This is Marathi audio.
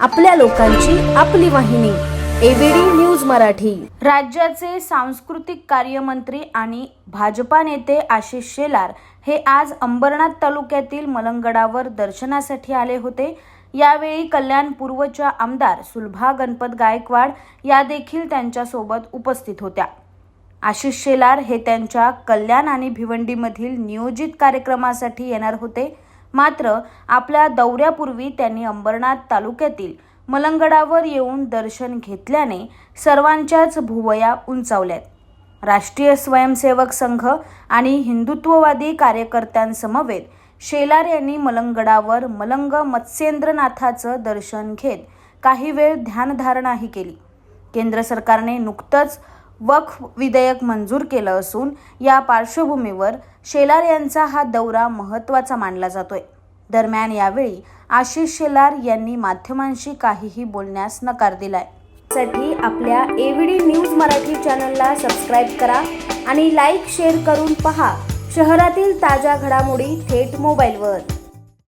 आपल्या लोकांची आपली वाहिनी एबीडी न्यूज मराठी. राज्याचे सांस्कृतिक कार्यमंत्री आणि भाजपा नेते आशिष शेलार हे आज अंबरनाथ तालुक्यातील मलंगडावर दर्शनासाठी आले होते. यावेळी कल्याण पूर्वच्या आमदार सुलभा गणपत गायकवाड या देखील त्यांच्यासोबत उपस्थित होत्या. आशिष शेलार हे त्यांच्या कल्याण आणि भिवंडीमधील नियोजित कार्यक्रमासाठी येणार होते. मात्र आपल्या दौऱ्यापूर्वी त्यांनी अंबरनाथ तालुक्यातील मलंगडावर येऊन दर्शन घेतल्याने सर्वांच्याच भुवया उंचावल्यात. राष्ट्रीय स्वयंसेवक संघ आणि हिंदुत्ववादी कार्यकर्त्यांसमवेत शेलार यांनी मलंगडावर मलंग मत्स्येंद्रनाथाचं दर्शन घेत काही वेळ ध्यानधारणाही केली. केंद्र सरकारने नुकतंच वक्फ विधेयक मंजूर केलं असून या पार्श्वभूमीवर शेलार यांचा हा दौरा महत्त्वाचा मानला जातोय. दरम्यान यावेळी आशिष शेलार यांनी माध्यमांशी काहीही बोलण्यास नकार दिलाय. साठी आपल्या एव्हीडी न्यूज मराठी चॅनलला सबस्क्राईब करा आणि लाईक शेअर करून पहा. शहरातील ताज्या घडामोडी थेट मोबाईलवर.